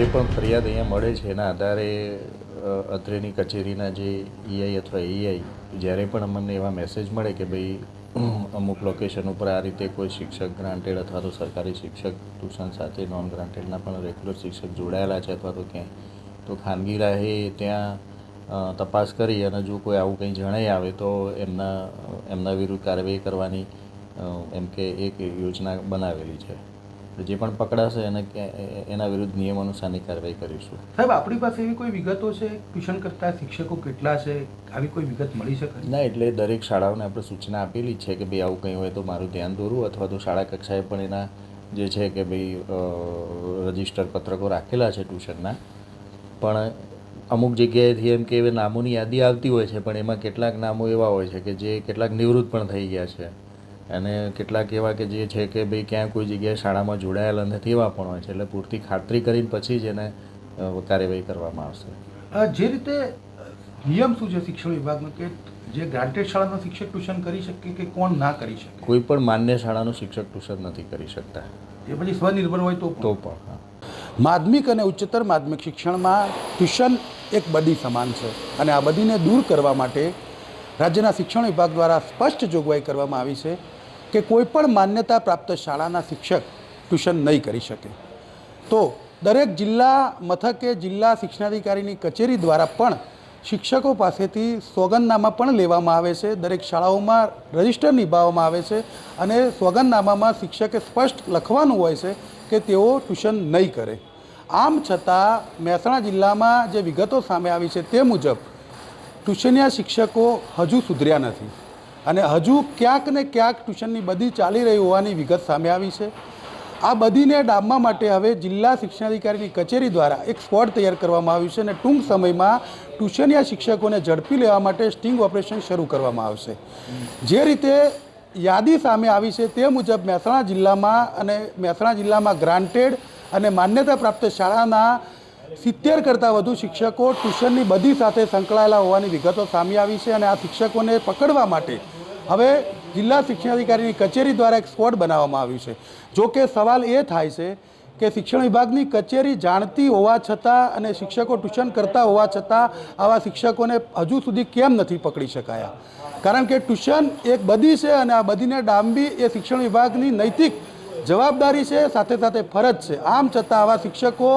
જે પણ ફરિયાદ અહીંયા મળે છે, એના આધારે અત્રેની કચેરીના જે ઈઆઈ અથવા એઆઈ જ્યારે પણ અમને એવા મેસેજ મળે કે ભાઈ, અમુક લોકેશન ઉપર આ રીતે કોઈ શિક્ષક ગ્રાન્ટેડ અથવા તો સરકારી શિક્ષક ટ્યુશન સાથે નોન ગ્રાન્ટેડના પણ રેગ્યુલર શિક્ષક જોડાયેલા છે અથવા તો ક્યાંય, તો ખાનગી રાહે ત્યાં તપાસ કરી અને જો કોઈ આવું કંઈ જણાઈ આવે તો એમના એમના વિરુદ્ધ કાર્યવાહી કરવાની એમ કે એક યોજના બનાવેલી છે. તો જે પણ પકડાશે એને એના વિરુદ્ધ નિયમ અનુસારની કાર્યવાહી કરીશું. સાહેબ આપણી પાસે એવી કોઈ વિગતો છે? ટ્યુશન કરતા શિક્ષકો કેટલા છે? આવી કોઈ વિગત મળી શકે? ના એટલે દરેક શાળાઓને આપણે સૂચના આપેલી છે કે ભાઈ આવું કંઈ હોય તો મારું ધ્યાન દોરવું અથવા તો શાળા કક્ષાએ પણ એના જે છે કે ભાઈ રજિસ્ટર પત્રકો રાખેલા છે ટ્યુશનના. પણ અમુક જગ્યાએથી એમ કે એવી નામોની યાદી આવતી હોય છે પણ એમાં કેટલાક નામો એવા હોય છે કે જે કેટલાક નિવૃત્ત પણ થઈ ગયા છે. અને કેટલાક એવા કે જે છે કે ભાઈ ક્યાં કોઈ જગ્યાએ શાળામાં જોડાયેલા નથી એવા પણ હોય છે. એટલે પૂરતી ખાતરી કરીને પછી જ એને કાર્યવાહી કરવામાં આવશે. જે રીતે નિયમ શું છે શિક્ષણ વિભાગનો? કે જે ગ્રાન્ટેડ શાળાનો શિક્ષક ટ્યુશન કરી શકે કે કોણ ના કરી શકે? કોઈ પણ માન્ય શાળાનું શિક્ષક ટ્યુશન નથી કરી શકતા. એ પછી સ્વનિર્ભર હોય તો પણ. તો પણ માધ્યમિક અને ઉચ્ચતર માધ્યમિક શિક્ષણમાં ટ્યુશન એક બદી સમાન છે અને આ બદીને દૂર કરવા માટે રાજ્યના શિક્ષણ વિભાગ દ્વારા સ્પષ્ટ જોગવાઈ કરવામાં આવી છે કે કોઈ પણ માન્યતા પ્રાપ્ત શાળાના શિક્ષક ટ્યુશન નહીં કરી શકે. તો દરેક જિલ્લા મથકે જિલ્લા શિક્ષણાધિકારીની કચેરી દ્વારા પણ શિક્ષકો પાસેથી સોગંદનામા પણ લેવામાં આવે છે. દરેક શાળાઓમાં રજિસ્ટર નિભાવવામાં આવે છે અને સોગંદનામામાં શિક્ષકે સ્પષ્ટ લખવાનું હોય છે કે તેઓ ટ્યુશન નહીં કરે. આમ છતાં મહેસાણા જિલ્લામાં જે વિગતો સામે આવી છે તે મુજબ ટ્યુશનિયા શિક્ષકો હજુ સુધર્યા નથી. અને હજુ ક્યાંક ને ક્યાંક ટ્યુશનની બધી ચાલી રહી હોવાની વિગત સામે આવી છે. આ બધીને ડામવા માટે હવે જિલ્લા શિક્ષણાધિકારીની કચેરી દ્વારા એક સ્પોટ તૈયાર કરવામાં આવ્યું છે અને ટૂંક સમયમાં ટ્યુશનિયા શિક્ષકોને ઝડપી લેવા માટે સ્ટિંગ ઓપરેશન શરૂ કરવામાં આવશે. જે રીતે યાદી સામે આવી છે તે મુજબ મહેસાણા જિલ્લામાં અને મહેસાણા જિલ્લામાં ગ્રાન્ટેડ અને માન્યતા પ્રાપ્ત શાળાના સિત્તેર કરતાં વધુ શિક્ષકો ટ્યુશનની બધી સાથે સંકળાયેલા હોવાની વિગતો સામે આવી છે અને આ શિક્ષકોને પકડવા માટે હવે જિલ્લા શિક્ષણાધિકારીની કચેરી દ્વારા એક સ્કોડ બનાવવામાં આવ્યું છે. જો કે સવાલ એ થાય છે કે શિક્ષણ વિભાગની કચેરી જાણતી હોવા છતાં અને શિક્ષકો ટ્યુશન કરતા હોવા છતાં આવા શિક્ષકોને હજુ સુધી કેમ નથી પકડી શકાયા? કારણ કે ટ્યુશન એક બદી છે અને આ બધીને ડામવી એ શિક્ષણ વિભાગની નૈતિક જવાબદારી છે, સાથે સાથે ફરજ છે. આમ છતાં આવા શિક્ષકો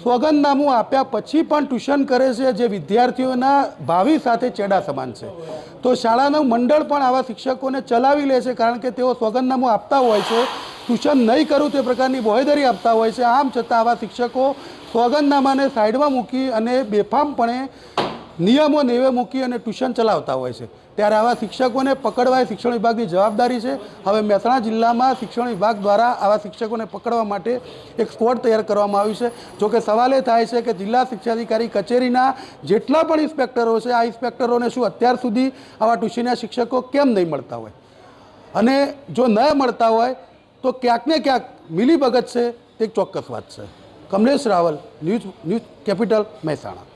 સોગંદનામું આપ્યા પછી પણ ટ્યુશન કરે છે જે વિદ્યાર્થીઓના ભાવિ સાથે ચેડા સમાન છે. તો શાળાનું મંડળ પણ આવા શિક્ષકોને ચલાવી લે છે કારણ કે તેઓ સોગંદનામું આપતા હોય છે, ટ્યુશન નહીં કરું તે પ્રકારની બોહેદરી આપતા હોય છે. આમ છતાં આવા શિક્ષકો સોગંદનામાને સાઈડમાં મૂકી અને બેફામપણે નિયમો નેવે મૂકી અને ટ્યુશન ચલાવતા હોય છે. ત્યારે આવા શિક્ષકોને પકડવા એ શિક્ષણ વિભાગની જવાબદારી છે. હવે મહેસાણા જિલ્લામાં શિક્ષણ વિભાગ દ્વારા આવા શિક્ષકોને પકડવા માટે એક સ્ક્વોડ તૈયાર કરવામાં આવ્યું છે. જોકે સવાલ એ થાય છે કે જિલ્લા શિક્ષાધિકારી કચેરીના જેટલા પણ ઇન્સ્પેક્ટરો છે, આ ઇન્સ્પેક્ટરોને શું અત્યાર સુધી આવા ટ્યુશનના શિક્ષકો કેમ નહીં મળતા હોય? અને જો ન મળતા હોય, તો ક્યાંક ને ક્યાંક મિલીભગત છે. તે એક ચોક્કસ વાત છે. Kamlesh Raval, news news capital, Mehsana.